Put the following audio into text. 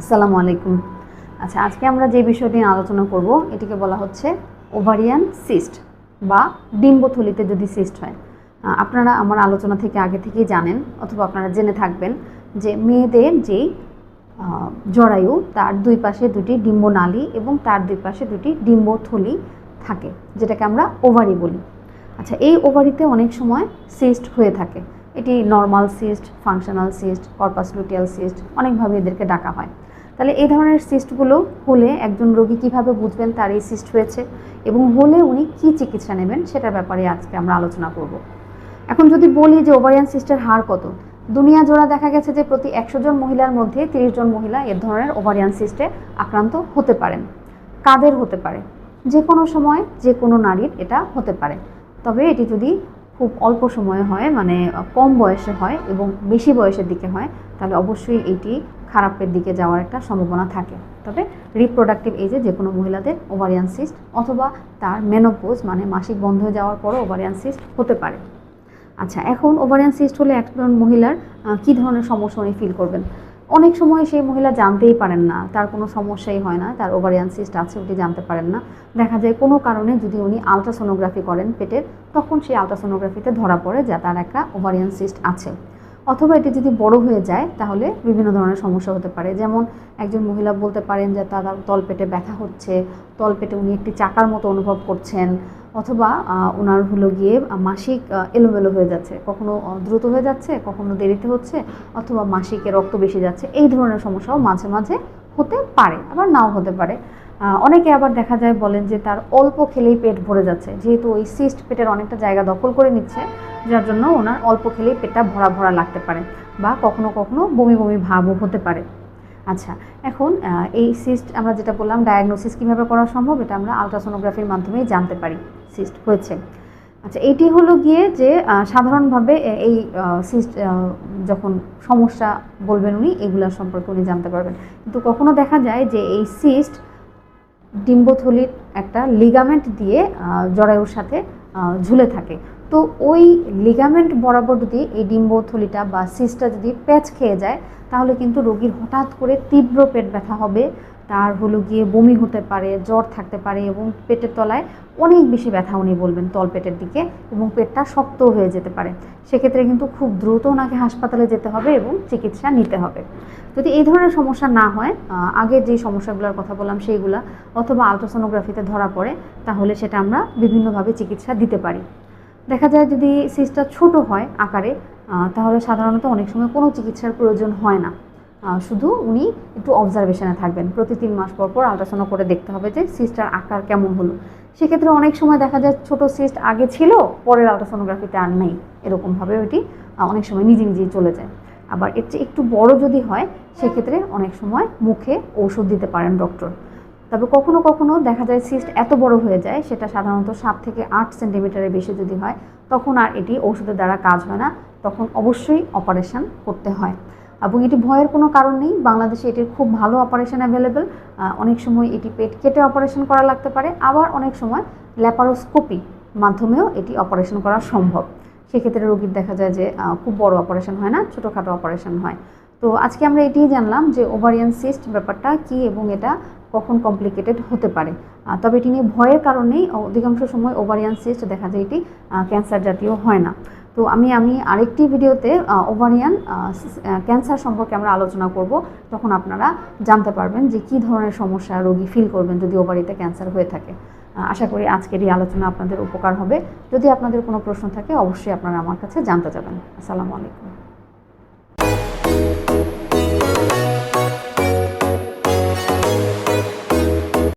আসসালামু আলাইকুম। আচ্ছা আজকে আমরা যে বিষয়টি নিয়ে আলোচনা করব, এটিকে বলা হচ্ছে ওভারিয়ান সিস্ট বা ডিম্বথলিতে যদি সিস্ট হয়। আপনারা আমার আলোচনা থেকে আগে থেকেই জানেন অথবা আপনারা জেনে থাকবেন যে মেয়েদের যেই জরায়ু, তার দুই পাশে দুটি ডিম্বনালী এবং তার দুই পাশে দুটি ডিম্বথলি থাকে, যেটাকে আমরা ওভারি বলি। আচ্ছা এই ওভারিতে অনেক সময় সিস্ট হয়ে থাকে। এটি normal cyst functional cyst corpus luteal cyst অনেকভাবে এদেরকে ডাকা হয়। তাহলে এই ধরনের সিস্টগুলো হলে একজন রোগী কীভাবে বুঝবেন তার এই সিস্ট হয়েছে এবং হলে উনি কি চিকিৎসা নেবেন সেটার ব্যাপারে আজকে আমরা আলোচনা করব। এখন যদি বলি যে ওভারিয়ান সিস্টের হার কত, দুনিয়া জোড়া দেখা গেছে যে প্রতি একশো জন মহিলার মধ্যে তিরিশ জন মহিলা এ ধরনের ওভারিয়ান সিস্টে আক্রান্ত হতে পারেন। কাদের হতে পারে? যে কোনো সময় যে কোনো নারীর এটা হতে পারে। তবে এটি যদি খুব অল্প সময়ে হয় মানে কম বয়সে হয় এবং বেশি বয়সের দিকে হয়, তাহলে অবশ্যই এটি খারাপের দিকে যাওয়ার একটা সম্ভাবনা থাকে। তবে রিপ্রোডাক্টিভ এজে যে কোনো মহিলাদের ওভারিয়ান সিস্ট অথবা তার মেনোপোজ মানে মাসিক বন্ধ হয়ে যাওয়ার পরও ওভারিয়ান সিস্ট হতে পারে। আচ্ছা এখন ওভারিয়ান সিস্ট হলে একজন মহিলার কী ধরনের সমস্যা উনি ফিল করবেন? অনেক সময় সেই মহিলা জানতেই পারেন না, তার কোনো সমস্যাই হয় না, তার ওভারিয়ান সিস্ট আছে ওটি জানতে পারেন না। দেখা যায় কোনো কারণে যদি উনি আলট্রাসোনোগ্রাফি করেন পেটের, তখন সেই আলট্রাসোনোগ্রাফিতে ধরা পড়ে যে তার একটা ওভারিয়ান সিস্ট আছে। অথবা এটি যদি বড় হয়ে যায়, তাহলে বিভিন্ন ধরনের সমস্যা হতে পারে। যেমন একজন মহিলা বলতে পারেন যে, তার তলপেটে ব্যথা হচ্ছে, তলপেটে উনি একটি চাকার মতো অনুভব করছেন, অথবা ওনার হলো গিয়ে মাসিক এলোমেলো হয়ে যাচ্ছে। কখনো দ্রুত হয়ে যাচ্ছে, কখনো দেরিতে হচ্ছে, অথবা মাসিকে রক্ত বেশি যাচ্ছে। এই ধরনের সমস্যাও মাঝে মাঝে হতে পারে, আবার নাও হতে পারে। অনেকে আবার দেখা যায় বলেন যে, তার অল্প খেলেই পেট ভরে যাচ্ছে। যেহেতু ওই সিস্ট পেটের অনেকটা জায়গা দখল করে নিচ্ছে যার জন্য ওনার অল্প খেলেই পেটটা ভরা ভরা লাগতে পারে বা কখনো কখনো বমি বমি ভাবও হতে পারে। আচ্ছা এখন এই সিস্ট আমরা যেটা বললাম ডায়াগনোসিস কীভাবে করা সম্ভব এটা আমরা আলট্রাসোনোগ্রাফির মাধ্যমেই জানতে পারি সিস্ট হয়েছে। আচ্ছা এটি হলো গিয়ে যে সাধারণভাবে এই সিস্ট যখন সমস্যা বলবেন উনি এগুলোর সম্পর্কে উনি জানতে পারবেন। কিন্তু কখনো দেখা যায় যে এই সিস্ট ডিম্বথলির একটা লিগামেন্ট দিয়ে জরায়ুর সাথে ঝুলে থাকে। তো ওই লিগামেন্ট বরাবর যদি এই ডিম্বথলিটা বা সিস্টটা যদি প্যাচ খেয়ে যায়, তাহলে কিন্তু রোগীর হঠাৎ করে তীব্র পেট ব্যথা হবে। তার হলো গিয়ে বমি হতে পারে, জ্বর থাকতে পারে এবং পেটের তলায় অনেক বেশি ব্যথা উনি বলবেন তল পেটের দিকে এবং পেটটা শক্ত হয়ে যেতে পারে। সেক্ষেত্রে কিন্তু খুব দ্রুত ওনাকে হাসপাতালে যেতে হবে এবং চিকিৎসা নিতে হবে। যদি এই ধরনের সমস্যা না হয় আগের যে সমস্যাগুলোর কথা বললাম সেইগুলা অথবা আলট্রাসোনোগ্রাফিতে ধরা পড়ে, তাহলে সেটা আমরা বিভিন্নভাবে চিকিৎসা দিতে পারি। দেখা যায় যদি সিস্টটা ছোট হয় আকারে তাহলে সাধারণত অনেক সময় কোনো চিকিৎসার প্রয়োজন হয় না। শুধু উনি একটু অবজারভেশনে থাকবেন। প্রতি তিন মাস পর পর আলট্রাসাউন্ড করে দেখতে হবে যে সিস্টার আকার কেমন হলো। সেক্ষেত্রে অনেক সময় দেখা যায় ছোট সিস্ট আগে ছিল, পরের আলট্রাসোনোগ্রাফিতে আর নেই। এরকমভাবে ওইটি অনেক সময় নিজে নিজেই চলে যায়। আবার এর চেয়ে একটু বড় যদি হয়, সেক্ষেত্রে অনেক সময় মুখে ঔষধ দিতে পারেন ডক্টর তবে কখনো কখনো দেখা যায় সিস্ট এত বড় হয়ে যায়, সেটা সাধারণত সাত থেকে আট সেন্টিমিটারের বেশি যদি হয়, তখন আর এটি ওষুধের দ্বারা কাজ হয় না, তখন অবশ্যই অপারেশন করতে হয়। এবং এটি ভয়ের কোনো কারণ নেই, বাংলাদেশে এটির খুব ভালো অপারেশন অ্যাভেলেবেল অনেক সময় এটি পেট কেটে অপারেশন করা লাগতে পারে, আবার অনেক সময় ল্যাপারোস্কোপি মাধ্যমেও এটি অপারেশন করা সম্ভব। সেক্ষেত্রে রোগীর দেখা যায় যে খুব বড় অপারেশন হয় না, ছোটোখাটো অপারেশন হয়। তো আজকে আমরা এটিই জানলাম যে ওভারিয়ান সিস্ট ব্যাপারটা কি এবং এটা কখন কমপ্লিকেটেড হতে পারে। তবে এটি নিয়ে ভয়ের কারণেই অধিকাংশ সময় ওভারিয়ান সিস্ট দেখা যায় এটি ক্যান্সার জাতীয় হয় না। তো আমি আমি আরেকটি ভিডিওতে ওভারিয়ান ক্যান্সার সম্পর্কে আমরা আলোচনা করব। তখন আপনারা জানতে পারবেন যে কী ধরনের সমস্যা রোগী ফিল করবেন যদি ওভারিতে ক্যান্সার হয়ে থাকে। আশা করি আজকের এই আলোচনা আপনাদের উপকার হবে। যদি আপনাদের কোনো প্রশ্ন থাকে, অবশ্যই আপনারা আমার কাছে জানতে যাবেন। আসসালামু আলাইকুম।